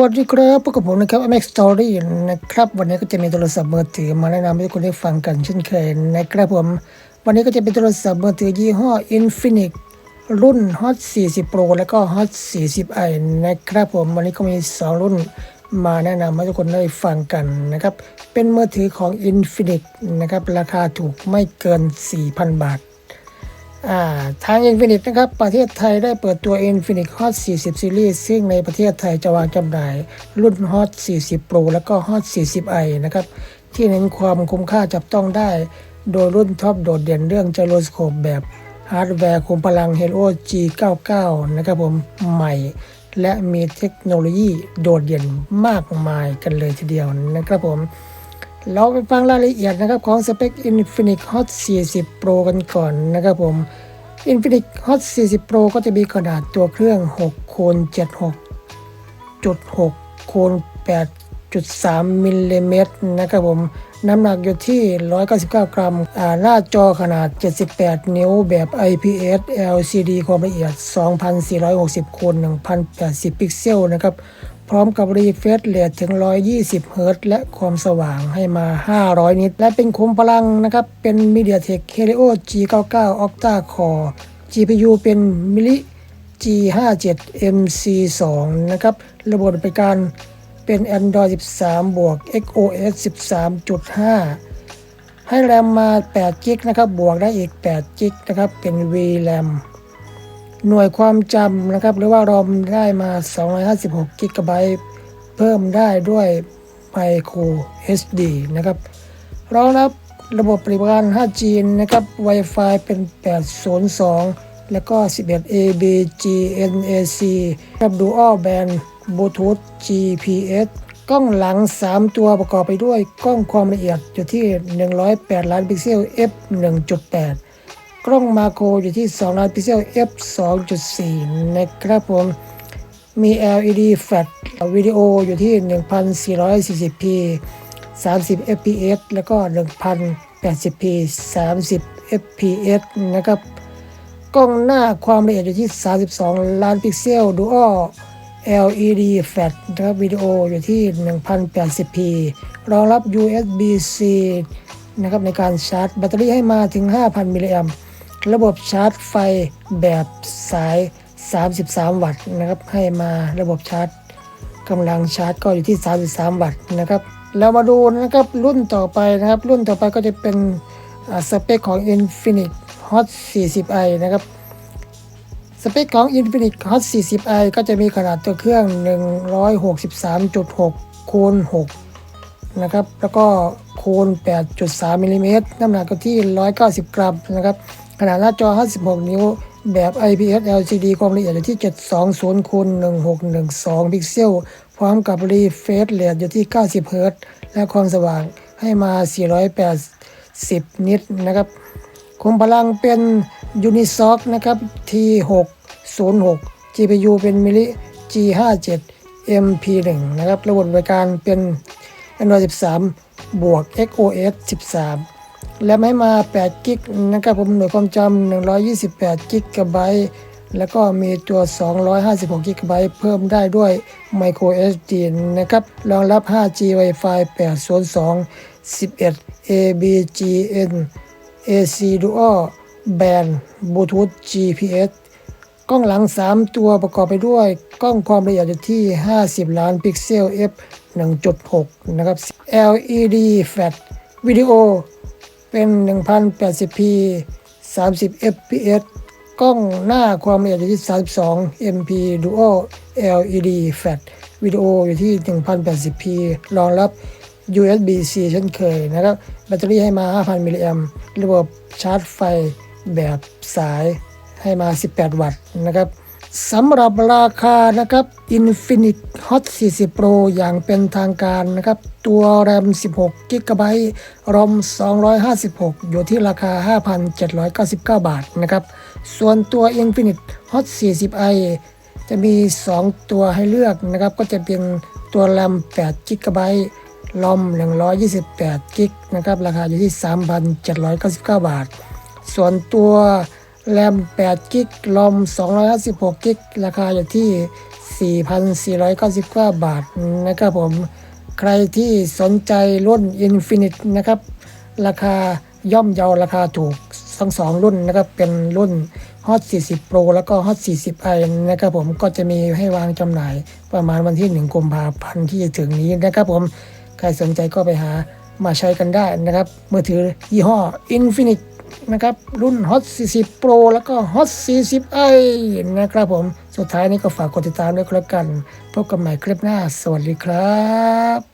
วัสดีครับพบกับผมนะครับ MX Story นะครับ วันนี้ก็จะมีโทรศัพท์มือถือมาแนะนำให้ทุกคนได้ฟังกันเช่นเคยนะครับผม วันนี้ก็จะเป็นโทรศัพท์มือถือยี่ห้อ Infinix รุ่น Hot 40 Pro แล้วก็ Hot 40i นะครับผม วันนี้ก็มี 2 รุ่นมาแนะนำให้ทุกคนได้ฟังกันนะครับ เป็นมือถือของ Infinix นะครับ ราคาถูกไม่เกิน 4,000 บาท ทาง Infinix นะครับ ประเทศไทยได้เปิดตัว Infinix Hot 40 Series ซึ่งในประเทศไทยจะวางจำหน่าย รุ่น Hot 40 Pro แล้วก็ Hot 40i นะครับ ที่เน้นความคุ้มค่าจับต้องได้ โดยรุ่นท็อปโดดเด่นเรื่อง Gyroscope แบบฮาร์ดแวร์คุมพลัง Helio G99 นะครับผมใหม่ และมีเทคโนโลยีโดดเด่นมากมายกันเลยทีเดียวนะครับผม เราไปฟังรายละเอียดนะครับของสเปค Infinix Hot 40 Pro กันก่อนนะครับผม Infinix Hot 40 Pro ก็จะมีขนาดตัวเครื่อง6คูณ76.6คูณ8.3มิลลิเมตรนะครับผม น้ำหนักอยู่ที่ 199 กรัม หน้าจอขนาด 78 นิ้วแบบ IPS LCD ความละเอียด 2460คูณ1080 พิกเซลนะครับ พร้อมกับรีเฟรชเรทถึง 120 เฮิรตซ์และความสว่างให้มา 500 นิต และเป็นคุมพลังนะครับ เป็น MediaTek Helio G99 Octa Core GPU เป็น Mili G57 MC2 นะครับ ระบบปฏิการเป็น Android 13 บวก XOS 13.5 ให้แรมมา8 g b นะครับ บวกได้อีก8 g b นะครับ เป็น VRAM หน่วยความจำนะครับ หรือว่ารอมได้มา 256 g b เพิ่มได้ด้วย Micro SD นะครับรองรับระบบปฏิบัติการ 5G นะครับ Wi-Fi เป็น 802 แล้วก็ 11 ABGNAC กับ Dual Band Bluetooth GPS กล้องหลัง 3 ตัวประกอบไปด้วยกล้องความละเอียดอยู่ที่ 108 ล้านพิกเซล f 1.8 กล้องมาโครอยู่ที่ 2 ล้านพิกเซล f 2.4 นะครับผม มี LED flash วิดีโออยู่ที่ 1440p 30 fps แล้วก็ 1080p 30 fps นะครับ กล้องหน้าความละเอียดอยู่ที่ 32 ล้านพิกเซล Dual LED flash นะครับวิดีโออยู่ที่ 1080p รองรับ USB-C นะครับในการชาร์จแบตเตอรี่ให้มาถึง 5,000 มิลลิแอมป์ ระบบชาร์จไฟแบบสาย 33 วัตต์นะครับ ให้มาระบบชาร์จกำลังชาร์จก็อยู่ที่ 33 วัตต์นะครับ เรามาดูนะครับรุ่นต่อไปนะครับ รุ่นต่อไปก็จะเป็นสเปคของ Infinix Hot 40i นะครับ สเปคของ Infinix Hot 40i ก็จะมีขนาดตัวเครื่อง 163.6คูณ6นะครับ แล้วก็คูณ8.3มิลลิเมตรน้ำหนักก็ที่ 190 กรัมนะครับ ขนาดหน้าจอ 56 นิ้ว แบบ IPS LCD ความละเอียดอยู่ที่ 720คูณ1612 พิกเซล พร้อมกับรีเฟรชเรทอยู่ที่ 90 เฮิรตซ์ และความสว่างให้มา 480 นิตนะครับ คุมพลังเป็น Unisoc นะครับ T606 GPU เป็น Mili G57 MP1 นะครับ ระบบบบริการเป็น Android 13 บวก XOS 13 และให้มา8กิกนะครับผมหน่วยความจำ128กิกะไบต์แล้วก็มีตัว 256กิกะไบต์เพิ่มได้ด้วย Micro SD นะครับ รองรับ 5G Wi-Fi 802 11 ABGN AC Dual Band Bluetooth GPS กล้องหลัง 3 ตัวประกอบไปด้วย กล้องความละเอียดอยู่ที่ 50 ล้านพิกเซล f 1.6 นะครับ LED flash วิดีโอ เป็น 1080p 30 fps กล้องหน้าความละเอียดอยู่ที่ 32 mp dual LED flash วิดีโออยู่ที่ 1080p รองรับ USB-C เช่นเคยนะครับ แบตเตอรี่ให้มา 5,000 มิลลิแอมระบบชาร์จไฟแบบสายให้มา 18 วัตต์นะครับ สำหรับราคานะครับ Infinix Hot 40 Pro อย่างเป็นทางการนะครับ ตัว RAM 16 GB ROM 256 อยู่ที่ราคา 5,799 บาทนะครับ ส่วนตัว Infinix Hot 40i จะมี 2 ตัวให้เลือกนะครับ ก็จะเป็นตัว RAM 8 GB ลอม 128กิกนะครับ ราคาอยู่ที่ 3,799 บาท ส่วนตัว แรม8กิกลอม256กิกราคาอยู่ที่ 4,499 บาทนะครับผม ใครที่สนใจรุ่น Infinite นะครับ ราคาย่อมเยาราคาถูกทั้งสองรุ่นนะครับ เป็นรุ่น Hot 40 Pro แล้วก็ Hot 40i นะครับผมก็จะมีให้วางจำหน่ายประมาณวันที่ 1กุมภาพันธ์ที่จะถึงนี้นะครับผม ใครสนใจก็ไปหามาใช้กันได้นะครับมือถือยี่ห้อ Infinite นะครับ รุ่น Hot 40 Pro แล้วก็ Hot 40i นะครับผม สุดท้ายนี้ก็ฝากกดติดตามด้วยครับกัน พบกันใหม่คลิปหน้า สวัสดีครับ